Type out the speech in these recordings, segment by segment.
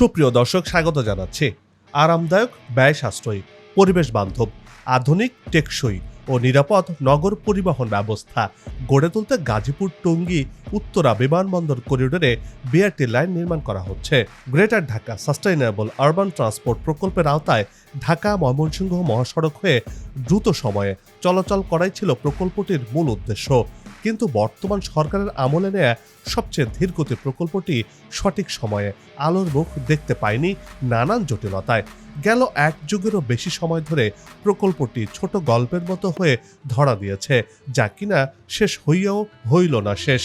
সুপ্রিয় দর্শক, স্বাগত জানাচ্ছি। আরামদায়ক ব্যয় সাশ্রয়ী পরিবেশ বান্ধব আধুনিক, টেকসই ও নিরাপদ নগর পরিবহন ব্যবস্থা গড়ে তুলতে গাজীপুর টঙ্গী উত্তরা বিমানবন্দর করিডোরে বিআরটি লাইন নির্মাণ করা হচ্ছে। Greater Dhaka sustainable urban transport প্রকল্পের আওতায় ঢাকা ময়মনসিংহ মহাসড়ক হয়ে দ্রুত সময়ে চলাচল করাই ছিল প্রকল্পটির মূল উদ্দেশ্য। কিন্তু বর্তমান সরকারের আমলে নেয়া সবচেয়ে ধীরগতি প্রকল্পটি সঠিক সময়ে আলোর মুখ দেখতে পায়নি নানান জটিলতায়। গেল এক যুগেরও বেশি সময় ধরে প্রকল্পটি ছোট গল্পের মতো হয়ে ধরা দিয়েছে, যা কিনা শেষ হইয়াও হইল না শেষ।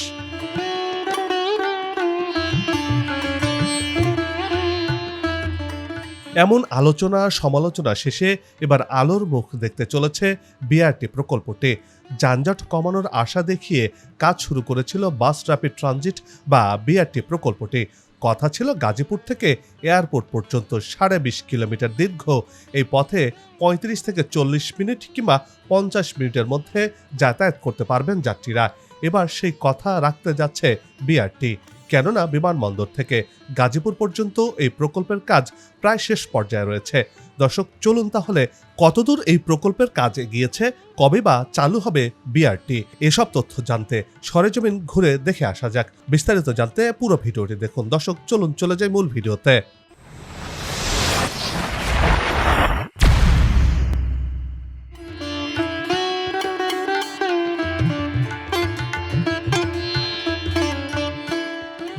এমন আলোচনা সমালোচনা শেষে এবার আলোর মুখ দেখতে চলেছে বিআরটি প্রকল্পটি। যানজট কমানোর আশা দেখিয়ে কাজ শুরু করেছিল বাস র্যাপিড ট্রানজিট বা বিআরটি প্রকল্পটি। কথা ছিল গাজীপুর থেকে এয়ারপোর্ট পর্যন্ত সাড়ে বিশ কিলোমিটার দীর্ঘ। এই পথে পঁয়ত্রিশ থেকে চল্লিশ মিনিট কিংবা পঞ্চাশ মিনিটের মধ্যে যাতায়াত করতে পারবেন যাত্রীরা। এবার সেই কথা রাখতে যাচ্ছে বিআরটি। কেননা বিমানবন্দর থেকে গাজীপুর পর্যন্ত এই প্রকল্পের কাজ প্রায় শেষ পর্যায়ে রয়েছে। দর্শক, চলুন তাহলে কতদূর এই প্রকল্পের কাজ এগিয়েছে, কবে বা চালু হবে বিআরটি এসব তথ্য জানতে সরেজমিন ঘুরে দেখে আসা যাক। বিস্তারিত জানতে পুরো ভিডিওটি দেখুন। দর্শক, চলুন চলে যাই মূল ভিডিওতে।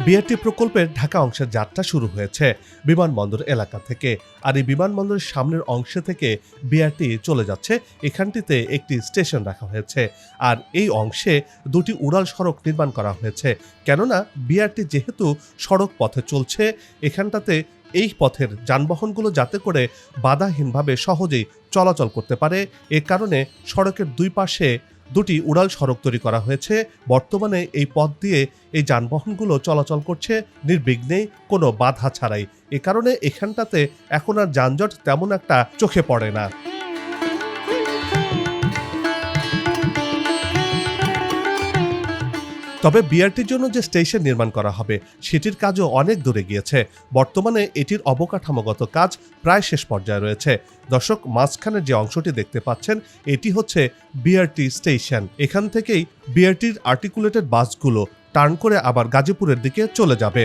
বিআরটি প্রকল্পের ঢাকা অংশের যাত্রা শুরু হয়েছে বিমানবন্দর এলাকা থেকে। আর এই বিমানবন্দরের সামনের অংশে থেকে বিআরটি চলে যাচ্ছে। এখানটিতে একটি স্টেশন রাখা হয়েছে। আর এই অংশে দুটি উড়াল সড়ক নির্মাণ করা হয়েছে। কেননা বিআরটি যেহেতু সড়ক পথে চলছে, এখানটাতে এই পথের যানবাহনগুলো যাতে করে বাধাহীনভাবে সহজেই চলাচল করতে পারে। এ কারণে সড়কের দুই পাশে দুটি উড়াল সড়ক তৈরি করা হয়েছে। বর্তমানে এই পথ দিয়ে এই যানবাহনগুলো চলাচল করছে। নির্বিঘ্নে কোনো বাধা ছাড়াই। এ কারণে এখানটাতে এখন আর যানজট তেমন একটা চোখে পড়ে না। তবে বিআরটির জন্য যে স্টেশন নির্মাণ করা হবে, সেটির কাজও অনেক দূরে গিয়েছে। বর্তমানে এটির অবকাঠামোগত কাজ প্রায় শেষ পর্যায়ে রয়েছে। দর্শক, মাঝখানের যে অংশটি দেখতে পাচ্ছেন, এটি হচ্ছে বিআরটি স্টেশন। এখান থেকেই বিআরটির আর্টিকুলেটেড বাসগুলো টার্ন করে আবার গাজীপুরের দিকে চলে যাবে।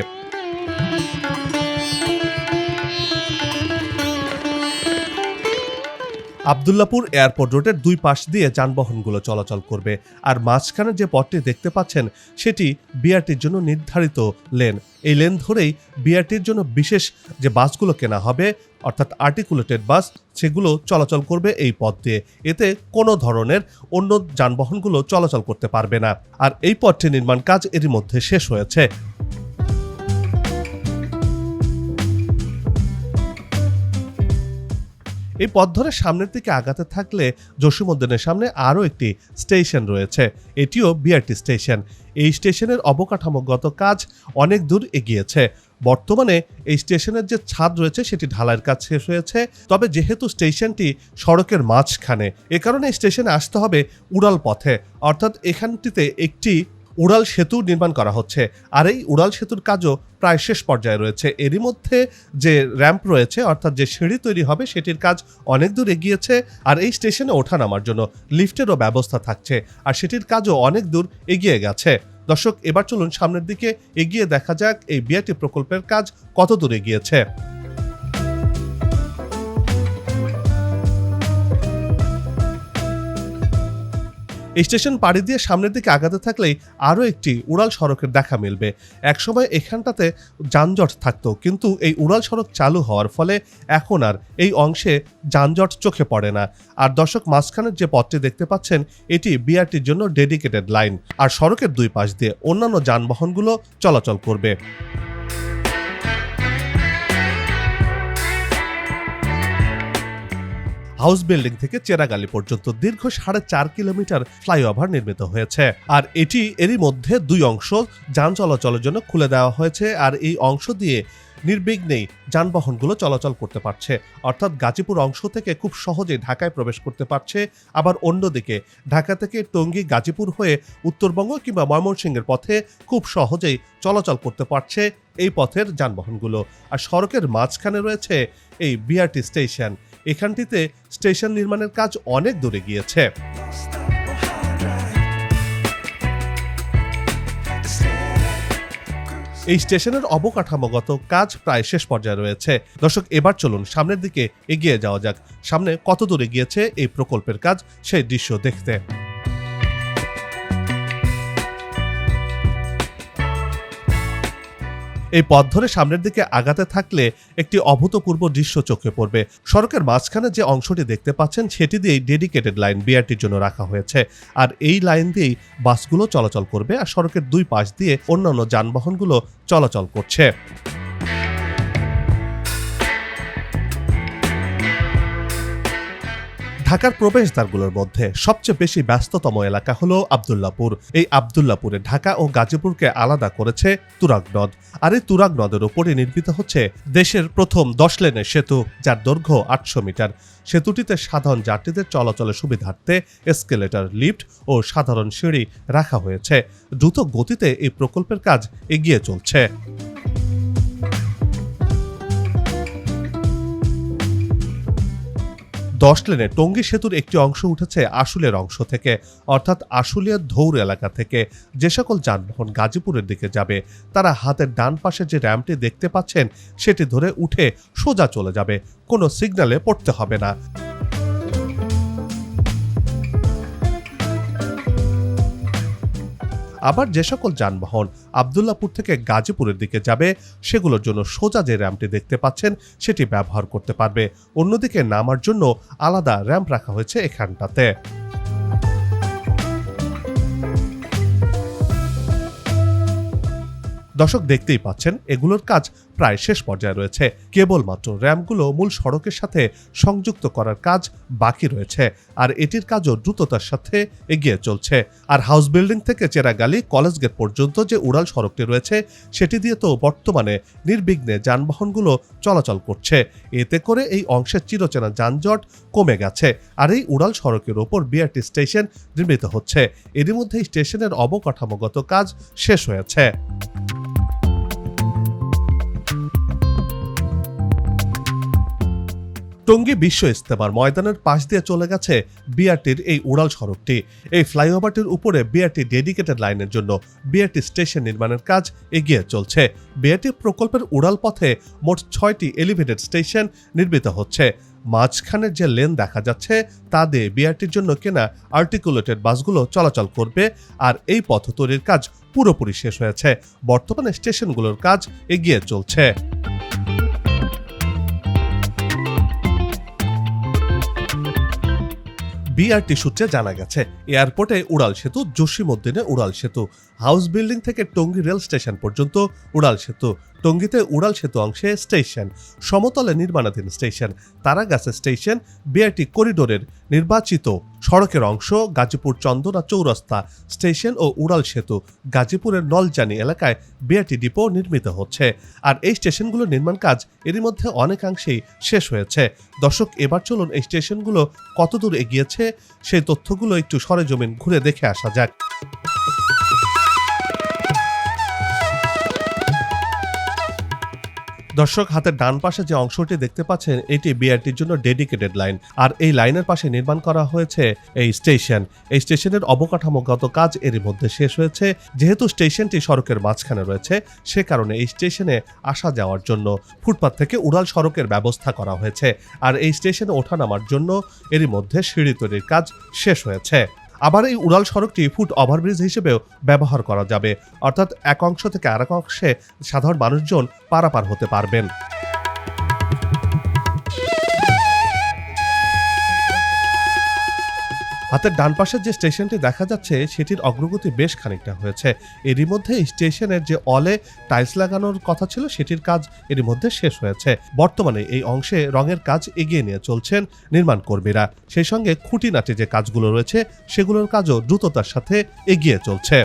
আবদুল্লাপুর এয়ারপোর্ট রোডের দুই পাশ দিয়ে যানবাহনগুলো চলাচল করবে আর মাঝখানে যে পথটি দেখতে পাচ্ছেন, সেটি বিআরটির জন্য নির্ধারিত লেন। এই লেন ধরেই বিআরটির জন্য বিশেষ যে বাসগুলো কেনা হবে, অর্থাৎ আর্টিকুলেটেড বাস, সেগুলো চলাচল করবে এই পথ দিয়ে। এতে কোনো ধরনের অন্য যানবাহনগুলো চলাচল করতে পারবে না। আর এই পথটি নির্মাণ কাজ এরই মধ্যে শেষ হয়েছে। এই পথ ধরে সামনের দিকে আগাতে থাকলে জসীমউদ্দিনের সামনে আরও একটি স্টেশন রয়েছে। এটিও বিআরটি স্টেশন। এই স্টেশনের অবকাঠামোগত কাজ অনেক দূর এগিয়েছে। বর্তমানে এই স্টেশনের যে ছাদ রয়েছে, সেটি ঢালাইয়ের কাজ শেষ হয়েছে। তবে যেহেতু স্টেশনটি সড়কের মাঝখানে, এ কারণে স্টেশনে আসতে হবে উড়াল পথে। অর্থাৎ এখানটিতে একটি উড়াল সেতু নির্মাণ করা হচ্ছে। আর এই উড়াল সেতুর কাজও প্রায় শেষ পর্যায়ে রয়েছে। এরই মধ্যে যে র্যাম্প রয়েছে, অর্থাৎ যে সিঁড়ি তৈরি হবে, সেটির কাজ অনেক দূর এগিয়েছে আর এই স্টেশনে ওঠা নামার জন্য লিফটেরও ব্যবস্থা থাকছে আর সেটির কাজও অনেক দূর এগিয়ে গেছে। দর্শক, এবার চলুন সামনের দিকে এগিয়ে দেখা যাক এই বিআরটি প্রকল্পের কাজ কত দূর এগিয়েছে। স্টেশন পাড়ি দিয়ে সামনের দিকে আগাতে থাকলেই আরও একটি উড়াল সড়কের দেখা মিলবে। একসময় এখানটাতে যানজট থাকতো, কিন্তু এই উড়াল সড়ক চালু হওয়ার ফলে এখন আর এই অংশে যানজট চোখে পড়ে না। আর দর্শক, মাঝখানের যে পথটি দেখতে পাচ্ছেন, এটি বিআরটির জন্য ডেডিকেটেড লাইন। আর সড়কের দুই পাশ দিয়ে অন্যান্য যানবাহনগুলো চলাচল করবে। হাউস বিল্ডিং থেকে চেরাগালি পর্যন্ত দীর্ঘ সাড়ে চার কিলোমিটার ফ্লাইওভার নির্মিত হয়েছে। আর এটি এরই মধ্যে দুই অংশ যান চলাচলের জন্য খুলে দেওয়া হয়েছে আর এই অংশ দিয়ে নির্বিঘ্নেই যানবাহনগুলো চলাচল করতে পারছে। অর্থাৎ গাজীপুর অংশ থেকে খুব সহজেই ঢাকায় প্রবেশ করতে পারছে। আবার অন্যদিকে ঢাকা থেকে টঙ্গী, গাজীপুর হয়ে উত্তরবঙ্গ কিংবা ময়মনসিংহের পথে খুব সহজেই চলাচল করতে পারছে এই পথের যানবাহনগুলো। আর সড়কের মাঝখানে রয়েছে এই বিআরটি স্টেশন। এখানটিতে স্টেশন নির্মাণের কাজ অনেক দূরে গিয়েছে। এই স্টেশনের অবকাঠামোগত কাজ প্রায় শেষ পর্যায়ে রয়েছে। দর্শক, এবার চলুন সামনের দিকে এগিয়ে যাওয়া যাক। সামনে কত দূরে গিয়েছে এই প্রকল্পের কাজ, সেই দৃশ্য দেখতে। এই পথ ধরে সামনের দিকে আগাতে থাকলে একটি অভূতপূর্ব দৃশ্য চোখে পড়বে। সড়কের মাঝখানে যে অংশটি দেখতে পাচ্ছেন, সেটি দিয়েই ডেডিকেটেড লাইন বিআরটির জন্য রাখা হয়েছে। আর এই লাইন দিয়েই বাসগুলো চলাচল করবে আর সড়কের দুই পাশ দিয়ে অন্যান্য যানবাহনগুলো চলাচল করছে। ঢাকার প্রবেশদ্বারগুলোর মধ্যে সবচেয়ে বেশি ব্যস্ততম এলাকা হল আবদুল্লাপুর। এই আবদুল্লাপুরে ঢাকা ও গাজীপুরকে আলাদা করেছে তুরাগ নদ। আর এই তুরাগ নদের উপরে নির্মিত হচ্ছে দেশের প্রথম দশ লেনের সেতু, যার দৈর্ঘ্য আটশো মিটার। সেতুটিতে সাধারণ যাত্রীদের চলাচলের সুবিধার্থে এসকেলেটর, লিফট ও সাধারণ সিঁড়ি রাখা হয়েছে। দ্রুত গতিতে এই প্রকল্পের কাজ এগিয়ে চলছে। দশ লেনে টঙ্গী সেতুর একটি অংশ উঠেছে আশুলের অংশ থেকে, অর্থাৎ আশুলিয়ার ধৌর এলাকা থেকে। যে সকল যানবাহন গাজীপুরের দিকে যাবে, তারা হাতের ডান পাশে যে র্যাম্পটি দেখতে পাচ্ছেন, সেটি ধরে উঠে সোজা চলে যাবে। কোনো সিগন্যালে পড়তে হবে না। আবার যে সকল যানবাহন আবদুল্লাপুর থেকে গাজীপুরের দিকে যাবে, সেগুলোর জন্য সোজা যে র্যাম্পটি দেখতে পাচ্ছেন, সেটি ব্যবহার করতে পারবে। অন্যদিকে নামার জন্য আলাদা র্যাম্প রাখা হয়েছে এখানটাতে। দর্শক দেখতেই পাচ্ছেন, এগুলোর কাজ প্রায় শেষ পর্যায়ে রয়েছে। কেবলমাত্র র্যাম্পগুলো মূল সড়কের সাথে সংযুক্ত করার কাজ বাকি রয়েছে। আর এটির কাজও দ্রুততার সাথে এগিয়ে চলছে। আর হাউস বিল্ডিং থেকে চেরাগালি কলেজ গেট পর্যন্ত যে উড়াল সড়কটি রয়েছে, সেটি দিয়ে তো বর্তমানে নির্বিঘ্নে যানবাহনগুলো চলাচল করছে। এতে করে এই অংশের চিরচেনা যানজট কমে গেছে। আর এই উড়াল সড়কের ওপর বিআরটি স্টেশন নির্মিত হচ্ছে। এরই মধ্যে স্টেশনের অবকাঠামোগত কাজ শেষ হয়েছে। টঙ্গী বিশ্ব ইস্তেমার ময়দানের পাশ দিয়ে চলে গেছে বিআরটির এই উড়াল সড়কটি। এই ফ্লাইওভারটির উপরে বিআরটি ডেডিকেটেড লাইনের জন্য বিআরটি স্টেশন নির্মাণের কাজ এগিয়ে চলছে। বিআরটি প্রকল্পের উড়াল পথে মোট ছয়টি এলিভেটেড স্টেশন নির্মিত হচ্ছে। মাঝখানের যে লেন দেখা যাচ্ছে, তা দিয়ে বিআরটির জন্য কেনা আর্টিকুলেটেড বাসগুলো চলাচল করবে আর এই পথ তৈরির কাজ পুরোপুরি শেষ হয়েছে। বর্তমানে স্টেশনগুলোর কাজ এগিয়ে চলছে। বিআরটি সূত্রে জানা গেছে, এয়ারপোর্টে উড়াল সেতু, জসীমউদ্দিনে উড়াল সেতু। হাউস বিল্ডিং থেকে টঙ্গী রেল স্টেশন পর্যন্ত উড়াল সেতু। টঙ্গীতে উড়াল সেতু অংশে স্টেশন, সমতলে নির্মাণাধীন স্টেশন, তারাগাছা স্টেশন বিআরটি করিডোরের নির্বাচিত সড়কের অংশ, গাজীপুর চন্দনা চৌরাস্তা স্টেশন ও উড়াল সেতু গাজীপুরের নলজানি এলাকায় বিআরটি ডিপো নির্মিত হচ্ছে। আর এই স্টেশনগুলোর নির্মাণ কাজ এরই মধ্যে অনেকাংশেই শেষ হয়েছে। দর্শক, এবার চলুন এই স্টেশনগুলো কতদূর এগিয়েছে, সেই তথ্যগুলো একটু সরেজমিন ঘুরে দেখে আসা যাক। দর্শক, হাতের ডান পাশে যে অংশটি দেখতে পাচ্ছেন, এটি বিআরটির জন্য ডেডিকেটেড লাইন। আর এই লাইনের পাশে নির্মাণ করা হয়েছে এই স্টেশন। এই স্টেশনের অবকাঠামোগত কাজ এরই মধ্যে শেষ হয়েছে। যেহেতু স্টেশনটি সড়কের মাঝখানে রয়েছে, সে কারণে এই স্টেশনে আসা যাওয়ার জন্য ফুটপাত থেকে উড়াল সড়কের ব্যবস্থা করা হয়েছে। আর এই স্টেশনে ওঠানামার জন্য এরই মধ্যে সিঁড়ি তৈরির কাজ শেষ হয়েছে। আবার এই উড়াল সড়কটি ফুট ওভারব্রিজ হিসেবেও ব্যবহার করা যাবে। অর্থাৎ এক অংশ থেকে আরেক অংশে সাধারণ মানুষজন পারাপার হতে পারবেন। হাতের ডান পাশের যে স্টেশনটি দেখা যাচ্ছে, সেটির অগ্রগতি বেশ খানিকটা হয়েছে। এরই মধ্যে স্টেশনের যে অলে টাইলস লাগানোর কথা ছিল, সেটির কাজ এরই মধ্যে শেষ হয়েছে। বর্তমানে এই অংশে রঙের কাজ এগিয়ে নিয়ে চলছেন নির্মাণ কর্মীরা। সেই সঙ্গে খুঁটিনাটি যে কাজগুলো রয়েছে, সেগুলোর কাজও দ্রুততার সাথে এগিয়ে চলছে।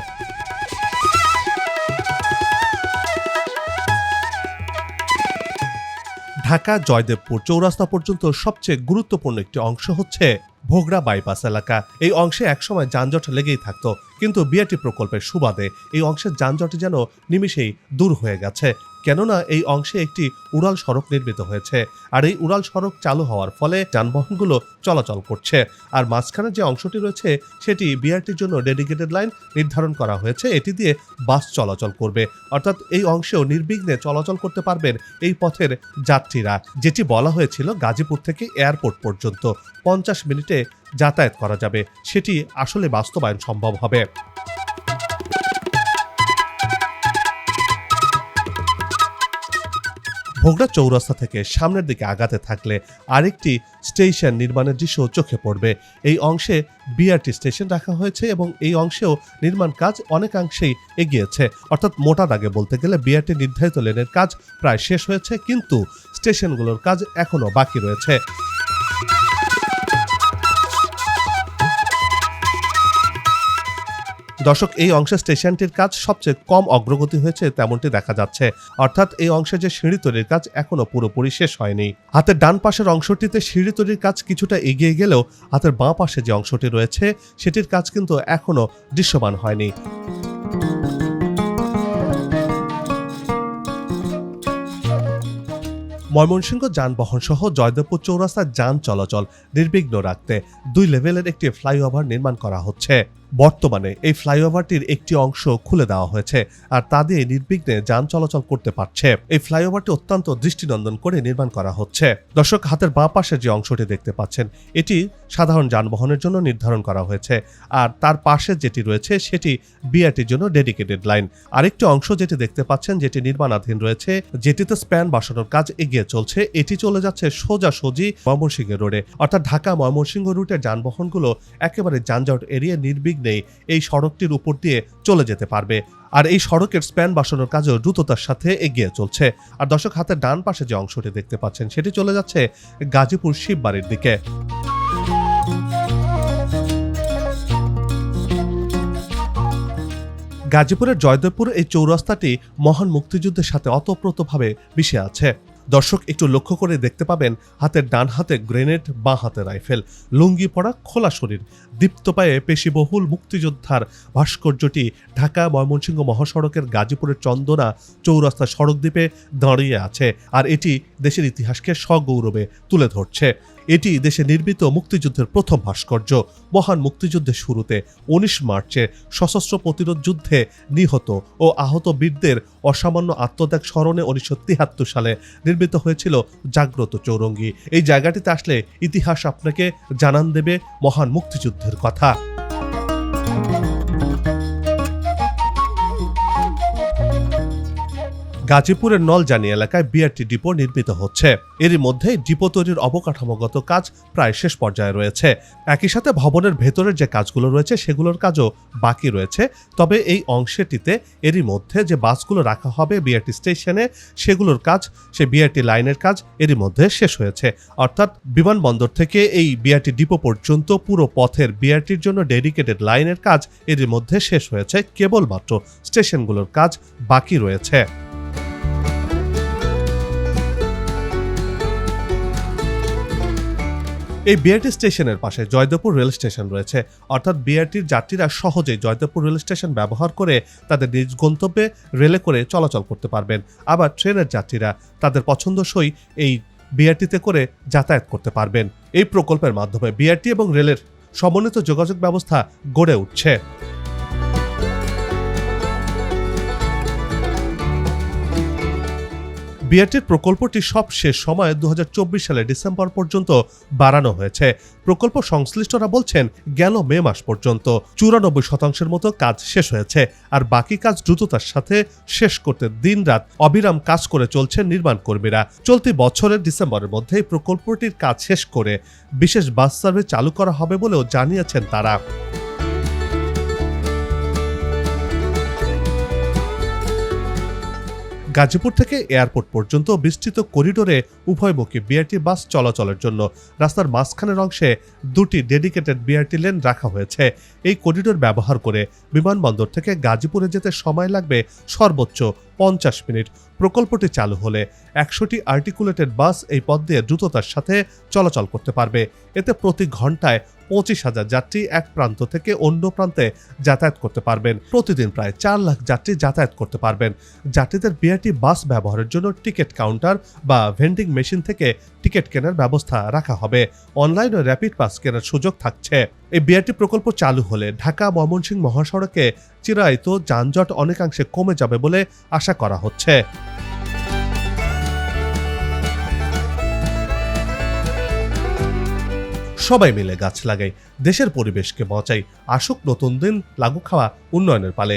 ঢাকা জয়দেবপুর চৌরাস্তা পর্যন্ত সবচেয়ে গুরুত্বপূর্ণ একটি অংশ হচ্ছে ভোগড়া বাইপাস এলাকা। এই অংশে একসময় যানজট লেগেই থাকতো। কিন্তু বিআরটি প্রকল্পের সুবাদে এই অংশের যানজট যেন নিমিষেই দূর হয়ে গেছে। কেননা এই অংশে একটি উড়াল সড়ক নির্মিত হয়েছে আর এই উড়াল সড়ক চালু হওয়ার ফলে যানবাহনগুলো চলাচল করছে। আর মাঝখানে যে অংশটি রয়েছে, সেটি বিআরটির জন্য ডেডিকেটেড লাইন নির্ধারণ করা হয়েছে। এটি দিয়ে বাস চলাচল করবে। অর্থাৎ এই অংশেও নির্বিঘ্নে চলাচল করতে পারবেন এই পথের যাত্রীরা, যেটি বলা হয়েছিল গাজীপুর থেকে এয়ারপোর্ট পর্যন্ত। পঞ্চাশ মিনিটে যাতায়াত করা যাবে। সেটি আসলে বাস্তবায়ন সম্ভব হবে। ভোগড়া চৌরাস্তা থেকে সামনের দিকে আগাতে থাকলে আরেকটি স্টেশন নির্মাণের দৃশ্য চোখে পড়বে। এই অংশে বিআরটি স্টেশন রাখা হয়েছে এবং এই অংশেও নির্মাণ কাজ অনেকাংশেই এগিয়েছে। অর্থাৎ মোটা দাগে বলতে গেলে বিআরটি নির্ধারিত লেনের কাজ প্রায় শেষ হয়েছে, কিন্তু স্টেশনগুলোর কাজ এখনও বাকি রয়েছে। দর্শক, এই অংশে স্টেশনটির কাজ সবচেয়ে কম অগ্রগতি হয়েছে তেমনটি দেখা যাচ্ছে। অর্থাৎ এই অংশে যে সিঁড়ি তৈরির কাজ এখনও পুরোপুরি শেষ হয়নি। হাতের ডান পাশের অংশটিতে সিঁড়ি তৈরির কাজ কিছুটা এগিয়ে গেলেও হাতের বাঁ পাশে যে অংশটি রয়েছে, সেটির কাজ কিন্তু এখনও দৃশ্যমান হয়নি। ময়মনসিংহ যানবাহন সহ জয়দেবপুর চৌরাস্তার যান চলাচল নির্বিঘ্ন রাখতে দুই লেভেলের একটি ফ্লাইওভার নির্মাণ করা হচ্ছে। বর্তমানে এই ফ্লাইওভারটির একটি অংশ খুলে দেওয়া হয়েছে আর তা দিয়ে নির্বিঘ্নে যান চলাচল করতে পারছে। এই ফ্লাইওভারটি অত্যন্ত দৃষ্টিনন্দন করে নির্মাণ করা হচ্ছে। দর্শক, হাতের বাঁ পাশে যে অংশটি দেখতে পাচ্ছেন, এটি সাধারণ যানবাহনের জন্য নির্ধারণ করা হয়েছে আর তার পাশে যেটি রয়েছে সেটি বিআরটির জন্য ডেডিকেটেড লাইন। আরেকটি অংশ যেটি দেখতে পাচ্ছেন, যেটি নির্মাণাধীন রয়েছে, যেটিতে স্প্যান বসানোর কাজ এগিয়ে চলছে। এটি চলে যাচ্ছে সোজাসুজি ময়মনসিংহ রোডে। অর্থাৎ ঢাকা ময়মনসিংহ রুটের যানবাহনগুলো একেবারে যানজট এরিয়ে এড়িয়ে নির্বিঘ্নেই এই সড়কটির উপর দিয়ে চলে যেতে পারবে। আর এই সড়কের স্প্যান বাসানোর কাজও দ্রুততার সাথে এগিয়ে চলছে। আর দর্শক, হাতের ডান পাশে যে অংশটি দেখতে পাচ্ছেন, সেটি চলে যাচ্ছে গাজীপুর শিববাড়ির দিকে। গাজীপুরের জয়দেবপুর এই চৌরাস্তাটি মহান মুক্তিযুদ্ধের সাথে অতপ্রতভাবে মিশে আছে। দর্শক একটু লক্ষ্য করে দেখতে পাবেন হাতের ডান হাতে গ্রেনেড, বাঁ হাতে রাইফেল। লুঙ্গি পড়া খোলা শরীর। দীপ্ত পায়ে পেশিবহুল মুক্তিযোদ্ধার ভাস্কর্যটি ঢাকা ময়মনসিংহ মহাসড়কের গাজীপুরের চন্দনা চৌরাস্তা সড়ক দ্বীপে দাঁড়িয়ে আছে। আর এটি দেশের ইতিহাসকে সগৌরবে তুলে ধরছে। এটি দেশে নির্মিত মুক্তিযুদ্ধের প্রথম ভাস্কর্য। মহান মুক্তিযুদ্ধের শুরুতে উনিশ মার্চে সশস্ত্র প্রতিরোধ যুদ্ধে নিহত ও আহত বীরদের অসামান্য আত্মত্যাগ স্মরণে উনিশশো সালে নির্মিত হয়েছিল জাগ্রত চৌরঙ্গি। এই জায়গাটিতে আসলে ইতিহাস আপনাকে জানান দেবে মহান মুক্তিযুদ্ধের কথা। গাজীপুরের নলজানি এলাকায় বিআরটি ডিপো নির্মিত হচ্ছে। এরই মধ্যে ডিপো তৈরির অবকাঠামোগত কাজ প্রায় শেষ পর্যায়ে রয়েছে। একই সাথে ভবনের ভেতরের যে কাজগুলো রয়েছে, সেগুলোর কাজও বাকি রয়েছে। তবে এই অংশটিতে এরই মধ্যে যে বাসগুলো রাখা হবে বিআরটি স্টেশনে, সেগুলোর কাজ, সে বিআরটি লাইনের কাজ এরই মধ্যে শেষ হয়েছে। অর্থাৎ বিমানবন্দর থেকে এই বিআরটি ডিপো পর্যন্ত পুরো পথের বিআরটির জন্য ডেডিকেটেড লাইনের কাজ এরই মধ্যে শেষ হয়েছে। কেবলমাত্র স্টেশনগুলোর কাজ বাকি রয়েছে। এই বিআরটি স্টেশনের পাশে জয়দেবপুর রেল স্টেশন রয়েছে। অর্থাৎ বিআরটির যাত্রীরা সহজে জয়দেবপুর রেল স্টেশন ব্যবহার করে তাদের নিজ গন্তব্যে রেলে করে চলাচল করতে পারবেন। আবার ট্রেনের যাত্রীরা তাদের পছন্দসই এই বিআরটিতে করে যাতায়াত করতে পারবেন। এই প্রকল্পের মাধ্যমে বিআরটি এবং রেলের সমন্বিত যোগাযোগ ব্যবস্থা গড়ে উঠছে। বিআরটির প্রকল্পটি সব শেষ সময় দু সালের ডিসেম্বর পর্যন্ত বাড়ানো হয়েছে। প্রকল্প সংশ্লিষ্টরা বলছেন, গেল মে মাস পর্যন্ত। চুরানব্বই শতাংশের মতো কাজ শেষ হয়েছে, আর বাকি কাজ দ্রুততার সাথে শেষ করতে দিনরাত অবিরাম কাজ করে চলছে নির্মাণ কর্মীরা। চলতি বছরের ডিসেম্বরের মধ্যে এই প্রকল্পটির কাজ শেষ করে বিশেষ বাস সার্ভিস চালু করা হবে বলেও জানিয়েছেন তারা। গাজীপুর থেকে এয়ারপোর্ট পর্যন্ত বিস্তৃত করিডোরে উভয়মুখী বিআরটি বাস চলাচলের জন্য রাস্তার মাঝখানের অংশে দুটি ডেডিকেটেড বিআরটি লেন রাখা হয়েছে। এই করিডোর ব্যবহার করে বিমানবন্দর থেকে গাজীপুরে যেতে সময় লাগবে সর্বোচ্চ পঞ্চাশ মিনিট। প্রকল্পটি চালু হলে একশোটি আর্টিকুলেটেড বাস এই পথ দিয়ে দ্রুততার সাথে চলাচল করতে পারবে। এতে প্রতি ঘন্টায় পঁচিশ হাজার যাত্রী এক প্রান্ত থেকে অন্য প্রান্তে যাতায়াত করতে পারবেন। প্রতিদিন প্রায় চার লাখ যাত্রী যাতায়াত করতে পারবেন। যাত্রীদের বিআরটি বাস ব্যবহারের জন্য টিকিট কাউন্টার বা ভেন্ডিং মেশিন থেকে টিকিট কেনার ব্যবস্থা রাখা হবে। অনলাইন ও র্যাপিড পাস কেনার সুযোগ থাকছে। এই বিআরটি প্রকল্প চালু হলে ঢাকা ময়মনসিংহ মহাসড়কে চিরায়ত যানজট অনেকাংশে কমে যাবে বলে আশা করা হচ্ছে। সবাই মিলে গাছ লাগাই, দেশের পরিবেশকে বাঁচাই, আসুক নতুন দিন লাগু খাওয়া, উন্নয়নের পালে।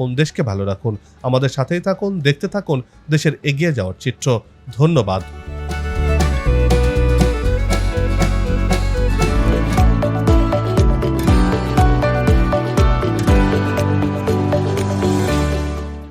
দেশকে ভালো রাখুন। আমাদের সাথেই থাকুন দেখতে থাকুন দেশের এগিয়ে যাওয়ার চিত্র। ধন্যবাদ।